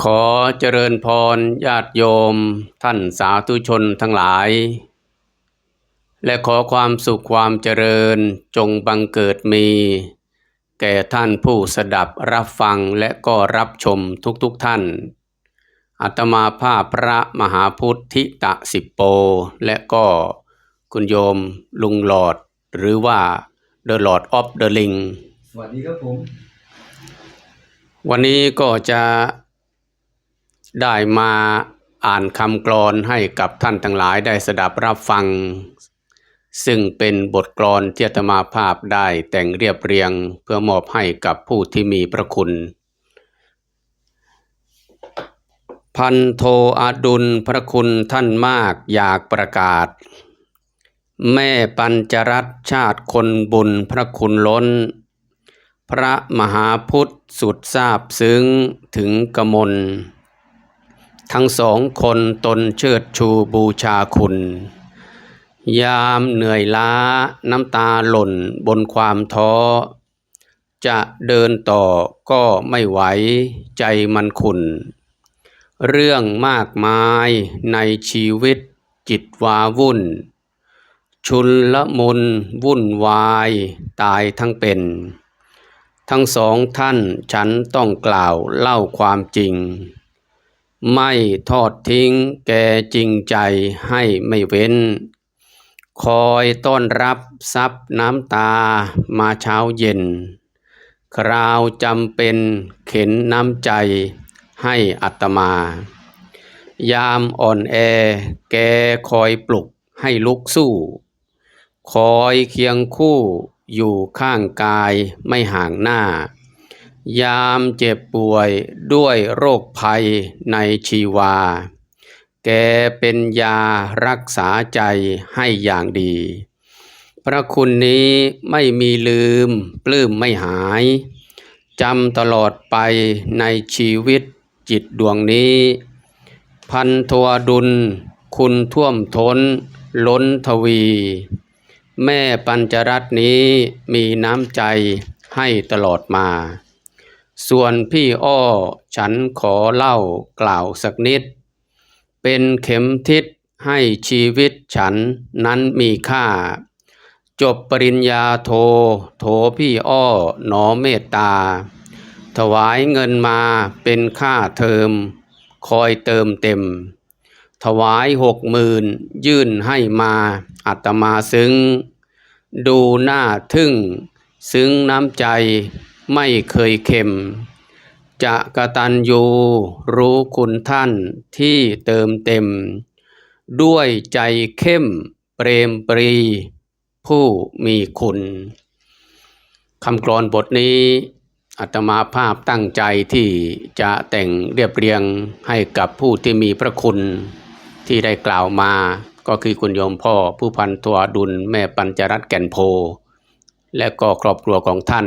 ขอเจริญพรญาติโยม ท่านสาธุชนทั้งหลาย และขอความสุขความเจริญจงบังเกิดมี แก่ท่านผู้สดับรับฟังและก็รับชมทุกๆทท่าน อัตมาภาพพระมหาพุทธิตะสิบโป และก็คุณโยมลุงหลอดหรือว่า The Lord of the Ring สวัสดีครับผม วันนี้ก็จะ ได้มาอ่านคำกลอนให้กับท่านทั้งหลายได้สดับรับฟัง ซึ่งเป็นบทกลอนที่อาตมาภาพได้แต่งเรียบเรียงเพื่อมอบให้กับผู้ที่มีพระคุณ พันโทอดุลพระคุณท่านมากอยากประกาศ แม่ปัญจรัตชาติคนบุญพระคุณล้น พระมหาพุทธสุดทราบซึ้งถึงกมล ทั้งสองคนตนเชิดชูบูชาคุณ ยามเหนื่อยล้าน้ำตาหล่นบนความท้อ จะเดินต่อก็ไม่ไหวใจมันขุนเรื่องมากมายในชีวิตจิตวาวุ่น ชุนละมุนวุ่นวายตายทั้งเป็น ทั้งสองท่านฉันต้องกล่าวเล่าความจริง ไม่ทอดทิ้งแกจริงใจให้ไม่เว้น คอยต้อนรับซับน้ำตามาเช้าเย็น คราวจำเป็นเข็นน้ำใจให้อัตมา ยามอ่อนแอแกคอยปลุกให้ลุกสู้ คอยเคียงคู่อยู่ข้างกายไม่ห่างหน้า ยามเจ็บป่วยด้วยโรคภัยในชีวา แกเป็นยารักษาใจให้อย่างดี พระคุณนี้ไม่มีลืม ปลื้มไม่หายจำตลอดไปในชีวิตจิตดวงนี้ พันทวดุล คุณท่วมท้น ล้นทวี แม่ปัญจรัตน์นี้มีน้ำใจให้ตลอดมา ส่วนพี่อ้อฉันขอเล่ากล่าวสักนิด เป็นเข็มทิศให้ชีวิตฉันนั้นมีค่า จบปริญญาโทโถพี่อ้อหนอเมตตา ถวายเงินมาเป็นค่าเทอม คอยเติมเต็ม ถวายหกหมื่นยื่นให้มาอัตมาซึ้ง ดูหน้าทึ่ง ซึ้งน้ำใจ ไม่เคยเข็ม จะกระตันยูรู้คุณท่านที่เติมเต็ม ด้วยใจเข้มเปรมปรี ผู้มีคุณคำกรอนบทนี้อาตมาภาพตั้งใจที่จะแต่งเรียบเรียงให้กับผู้ที่มีพระคุณที่ได้กล่าวมาก็คือคุณโยมพ่อผู้พันตัวดุลแม่ปัญจรัตนแก่นโพ และก็ครอบครัวของท่าน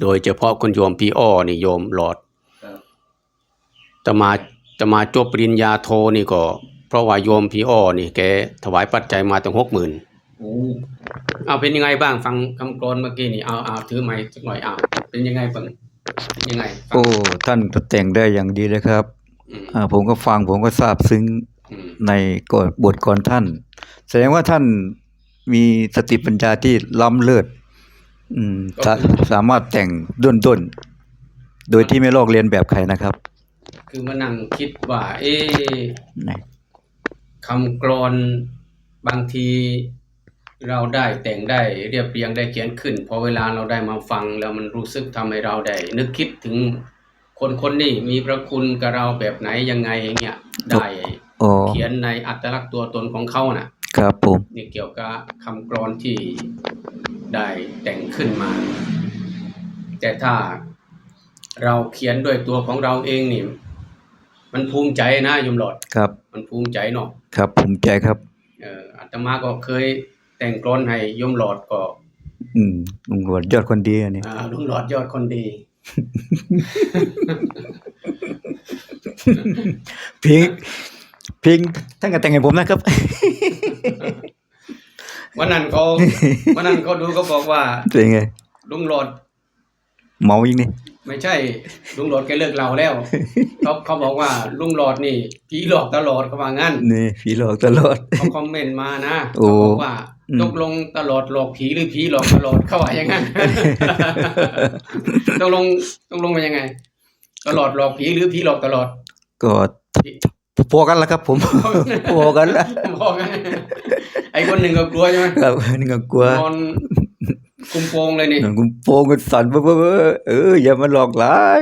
โดยเฉพาะคุณโยมพี่อ้อนี่โยมหลอดครับจะมาจะมาจบปริญญาโทนี่ก็ เพราะว่าโยมพี่อ้อนี่แกถวายปัจจัยมาตั้งหกหมื่นโอ้เอาเป็นยังไงบ้างฟังคำกรอนเมื่อกี้นี่เอาเอาถือไม้สักหน่อยเอาเป็นยังไงบ้างเป็นยังไงฟังโอ้ท่านแต่งได้อย่างดีเลยครับอืมอ่าผมก็ฟังผมก็ซาบซึ้งอืมในกฎบทก่อนท่าน แสดงว่าท่านมีสติปัญญาที่ล้ำเลิศ อืมสาสามารถแต่งด้นด้นๆโดยที่ไม่ลอกเลียนแบบใครนะครับ คือมานั่งคิดว่า เอ๊ะไหนคำกรอนบางทีเราได้แต่งได้เรียบเรียงได้เขียนขึ้น พอเวลาเราได้มาฟังแล้วมันรู้สึกทำให้เราได้ นึกคิดถึงคนคนนี้มีพระคุณกับเราแบบไหนยังไงเนี่ยได้อ๋อเขียนในอัตลักษณ์ตัวตนของเขาน่ะ ครับผมนี่เกี่ยวกับคำกรอนที่ได้แต่งขึ้นมา แต่ถ้าเราเขียนด้วยตัวของเราเองนี่ มันภูมิใจนะโยมหลอดครับ มันภูมิใจเนาะครับภูมิใจครับเอ่ออาตมาก็เคยแต่งกรอนให้โยมหลอดก็ อืมลุงหลวดยอดคนดีอันนี้อ่าลุงหลอดยอดคนดีเพลงเพลงท่านก็แต่งให้ผมนะครับ วันนั้นเขาวันนั้นเขาดูเขาบอกว่าเป็นไงลุงหลอดเมาอีกนี่ไม่ใช่ ลุงหลอดแกเลิกเราแล้วเขาเขาบอกว่าลุงหลอดนี่ผีหลอกตลอดเขาว่างั้นนี่ผีหลอกตลอดเขาคอมเมนต์มานะโอ้เขาบอกว่าอืมตกลงตลอดหลอกผีหรือผีหลอกตลอดเขาว่าอย่างนั้นตกลงตกลงเป็นยังไง ตลอดหลอกผีหรือผีหลอกตลอดก็ พอกันแล้วครับ ผมพอกันแล้วบอกไงไอ้คนหนึ่งก็กลัวใช่ไหมครับนี่ก็กลัวนอนคุมโปงเลยนี่กูโปงกันสั่นเบ้อๆเอออย่ามาหลอกหลาย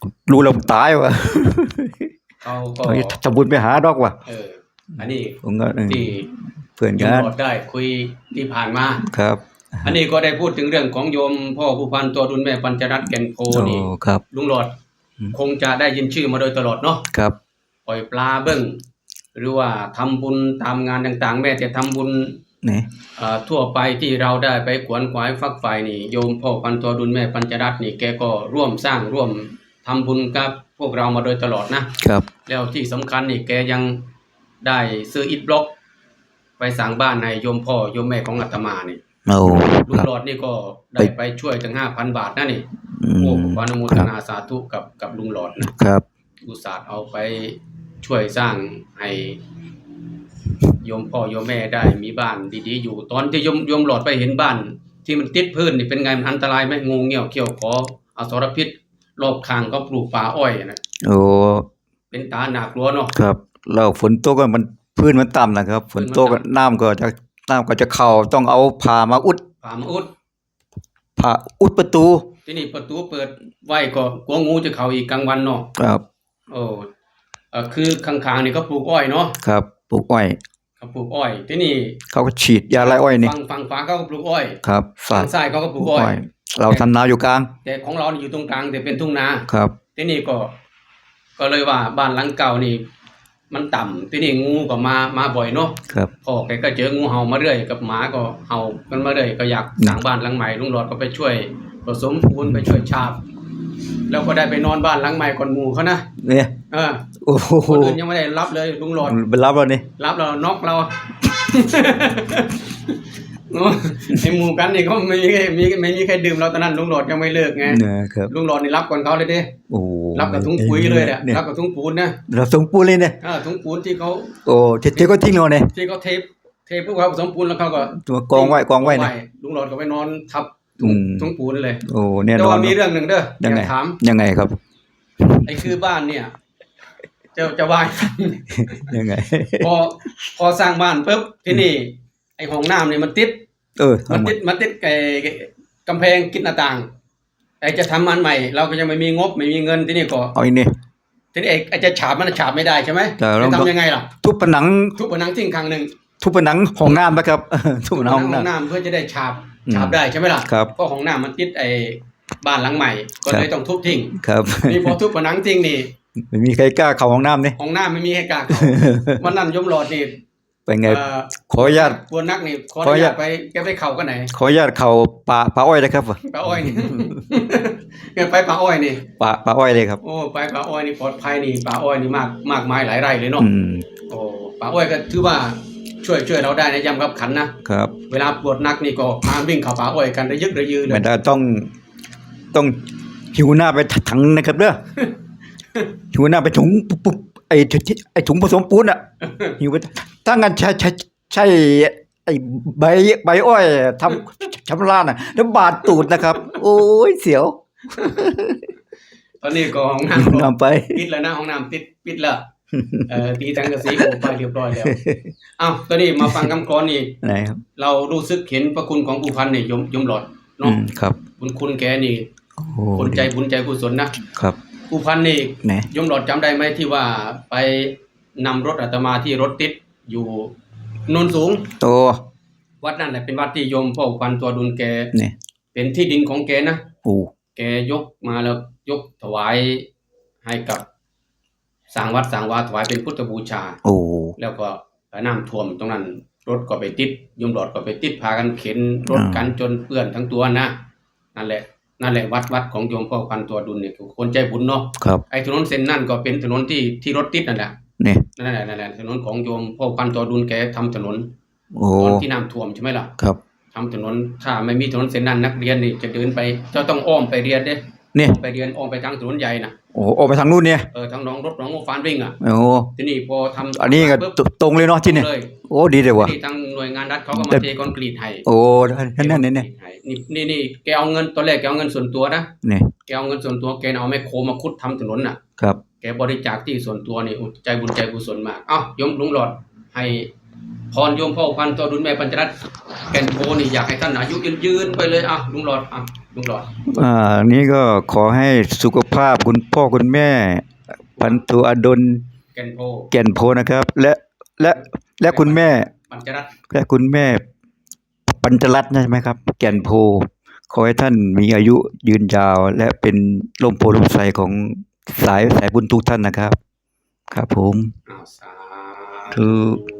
กูรู้แล้วตายว่ะเขาก็ทำบุญไปหาดอกว่ะเอออันนี้ผมก็เออที่เพื่อนโยกัมนหลอดได้คุยที่ผ่านมาครับอันนี้ก็ได้พูดถึงเรื่องของโยมพ่อผู้พันตัวดุลแม่ปัญจรัตน์แก่นโพโอ้นี่ครับ ลุงหลอดอืม คงจะได้ยินชื่อมาโดยตลอดเนาะครับ ปล่อยปลาเบิ้งหรือว่าทำบุญตามงานต่าง ๆ แม้แต่ทำบุญนี่เอ่อทั่วไปที่เราได้ไปขวนขวายฟักไฟนี่ โยมพ่อพันตัวดุลแม่ปัญจรัตน์นี่แกก็ร่วมสร้างร่วมทำบุญกับพวกเรามาโดยตลอดนะครับ แล้วที่สำคัญนี่แกยังได้ซื้ออิฐบล็อก ไปสร้างบ้านให้โยมพ่อโยมแม่ของอาตมานี่ โอ้ลุคงรับหลอดนี่ก็ได้ไปช่วยถึงห้าพันบาทนะนี่อืโอ้มขออนุโมทนาสาธุกับกับลุงหลอดนะครับอุตส่าห์เอาไปช่วยสร้างให้โยมพ่อโยมแม่ได้มีบ้านดีๆอยู่ ตอนที่โยมโยมหลอดไปเห็นบ้าน ที่มันติดพื้นนี่เป็นไงมันอันตรายไหมงูเงี้ยวเขี้ยวขออสรพิษรอบข้างก็ปลูกป่าอ้อยนะโอ้เป็นตาหนากลัวเนาะครับแล้วฝนตกก็มันพื้นมันต่ำนะครับ ฝนตกพื้นมันต่ำน้ำก็จะ น้ำก็จะเข้าต้องเอาผ้ามาอุดป่ามาอุด ผ้าอุดประตูที่นี่ประตูเปิดไว้ก็กลัวงูจะเข้าอีกกลางวันเนาะครับ โอ้เอ่อคือข้างๆนี่ก็ปลูกอ้อยเนาะครับปลูกอ้อย เขาปลูกอ้อยที่นี่เขาก็ฉีดยาไล่อ้อยนี่ฝั่งฝั่งขวาเขาก็ปลูกอ้อยครับฝาฝั่งซ้ายเขาก็ปลูกอ้อยเราทำนาอยู่กลางแต่ของเรานี่อยู่ตรงกลางแต่เป็นทุ่งนาครับ ที่นี่ก็ ก็เลยว่าบ้านหลังเก่านี่ มันต่ำที่นี่งูก็มามาบ่อยเนาะครับ พ่อแกก็เจองูเห่ามาเรื่อยกับหมาก็เห่ากันมาเรื่อยก็อยากสร้างบ้านหลังใหม่ลุงหลอดก็ไปช่วยผสมปูนไปช่วยฉาบ แล้วก็ได้ไปนอนบ้านหลังใหม่ก่อนหมู่เขานะเนี่ย เออโอ้โหคนอื่นยังไม่ได้รับเลยลุงหลอดไปรับแล้วนี่ รับเราน็อกเราโอ้ไอหมู่กันนี่ก็ไม่มีใครมีไม่มีใครดื่มเราตอนนั้นลุงหลอดยังไม่เลิกไงนะครับ ลุงหลอดนี่รับก่อนเขาเลยดิโอ้ รับกับถุงปุ๋ยเลยเนี่ยเนี่ยรับกับถุงปูนนะเราส่งปูนเลยเนี่ยเออถุงปูนที่เขาโอ้เทก็ทิ้งเราเนี่ยที่เขาเทปเทปพวกเขาผสมปูนแล้วเขาก็ตัวกองไว้กองไว้เนี่ยลุงหลอดก็ไปนอนทับถุงอืมถุงปูนเลยโอ้แน่นแต่อนว่ามีเรื่องหนึ่งเด้ออยังไงยากถามยังไงครับไอ้คือบ้านเนี่ยจะจะวายยังไง พอพอสร้างบ้านปุ๊บที่นี่ ไอ้ห้องน้ำเนี่ยมันติด เออ มันทำไมติดมันติดไอ้กำแพงกิดหน้าต่าง ไอ้จะทำมันใหม่ เราก็ยังไม่มีงบไม่มีเงินที่นี่ก็เอาอีนี่ทีนี้ไอ้ไอ้จะฉาบมันฉาบไม่ได้ใช่ไหมแต่เราจะทำยังไงล่ะ ทุบผนัง ทุบผนังทิ้งข้างหนึ่งทุบผนังห้องน้ำนะครับทุบผนังห้องห้องน้น้ำเพื่อจะได้ฉาบอืมฉาบได้ใช่ไหมล่ะครับเพราะห้องน้ำมันติดไอ้บ้านหลังใหม่ ก็ครับเลยต้องทุบทิ้งำครับนี่พอทุบผนังทิ้งนี่ไม่มีใครกล้าเข้าห้องน้ำนี่ห้องน้ำไม่มีให้กล้าเข้าวันนั้นยมหลอดนี่ เป็นไงเอ่อขออนุญาตกวนนักนี่ขออขออนุนุญาญาตตไปแกไปเข่ากันไหน ขออนุญาตเข้าป่าป่าอ้อยนะครับป่าอ้อยนี่แกไปป่าอ้อยนี่ป่าป่าอ้อยเลยครับ โอ้ไปป่าอ้อยนี่ปลอดภัยนี่ป่าอ้อยนี่มากมากมายหลายไร่เลยเนาะอืมโอ้ป่าอ้อยก็ถือว่าช่วยช่วยเราได้นะยำกับขันนะครับ เวลาปวดนักนี่ก็มาวิ่งเข้าป่าอ้อยกันระยึกระยือเลไม่ยได้ต้องต้องหิวหน้าไปถังนะครับเด้อหิวหน้าไปถุงปุ๊บปุ๊บไอ้ถุงไอ้ถุงผสมปูนอะหิวไป ถ้างั้นใช่ใช่ใช่ไอ้ใบใบอ้อยทำชำระน่ะแล้วบาดตูดนะครับ โอ้ยเสียว ตอนนี้ก็ห้องน้ำก็นำไป ปิดแล้วนะห้องน้ำปิดปิดแล้วเอ่อตีทังกระสีโอ้ไปเรียบร้อยแล้วอ้าวตอนนี้มาฟังคำกรอนนี่ไหนครับ เรารู้สึกเห็นพระคุณของผู้พันนี่ยมยมหลอดอืเนาะมครับบุญคุณแกนี่โอ้คนใจบุญใจกุศลนะครับผู้พันนี่ไหนยมหลอดจำได้ไหมที่ว่าไปนำรถอาตมาที่รถติด อยู่โนนสูง โต วัดนั่นแหละเป็นวัดที่โยมพ่อพันตัวดุลแกนี่เป็นที่ดินของแกนะ โอ้แกยกมาแล้วยกถวายให้กับสร้างวัดสร้างวาถวายเป็นพุทธบูชา โอ้แล้วก็น้ำท่วมตรงนั้น รถก็ไปติดโยมหลอดก็ไปติดพากันเข็นรถกันจนเปื้อนทั้งตัวนะนั่นแหละ นั่นแหละวัดวัดของโยมพ่อพันตัวดุลเนี่ยคือคนใจบุญเนาะครับไอ้ถนนเส้นนั่นก็เป็นถนนที่ที่รถติดนั่นแหละ นี่นั่นแหละนั่นแหละถนนของโยมพ่อพันตัวดุลแกทำถนนโอ้ตอนที่น้ำท่วมใช่ไหมล่ะครับทำถนนถ้าไม่มีถนนเส้นนั้นนักเรียนนี่จะเดินไปเจ้าต้องอ้อมไปเรียนเด้เนี่ยไปเรียนอ้อมไปทางถนนใหญ่น่ะโอ้ออกไปทางนู้นเนี่ยเออทางหน้องรถหน้องโมฟานวิ่งอะโอ้ทีนี้พอทำอันนี้ก็ปุ๊บตรงเลยเนาะที่เนี่ยเลยโอ้ดีเลยว่ะที่ทางหน่วยงานรัฐเขาก็แต่มาเทคอนกรีตให้โอ้นั่นนั่นเนี่ยเนี่ยนี่นี่นี่แกเอาเงินตอนแรกแกเอาเงินส่วนตัวนะเนี่ยแกเอาเงินส่วนตัวแกเอาแมคโครมาขุดทำถนนน่ะครับ แกบริจาคที่ส่วนตัวนี่โอ้ใจบุญใจกุศลมาก เอ้าโยมลุงหลอดให้พรโยมพ่อพันธุ์ตัวดุลแม่ปัญจรัตน์แก่นโพนี่อยากให้ท่านอายุยืนยืนๆไปเลยอะลุงหลอดอะลุงหลอด อ่า นี่ก็ขอให้สุขภาพคุณพ่อคุณแม่ พันธุอดลแก่นโพแก่นโพนะครับ และและและคุณแม่ปัญจรัตน์และคุณแม่ปัญจรัตน์ใช่ไหมครับ แก่นโพขอให้ท่านมีอายุยืนยาว และเป็นลมโพลมใสของ สายสายบุญทุกท่านนะครับ ครับผมอ้าวสาคือธุ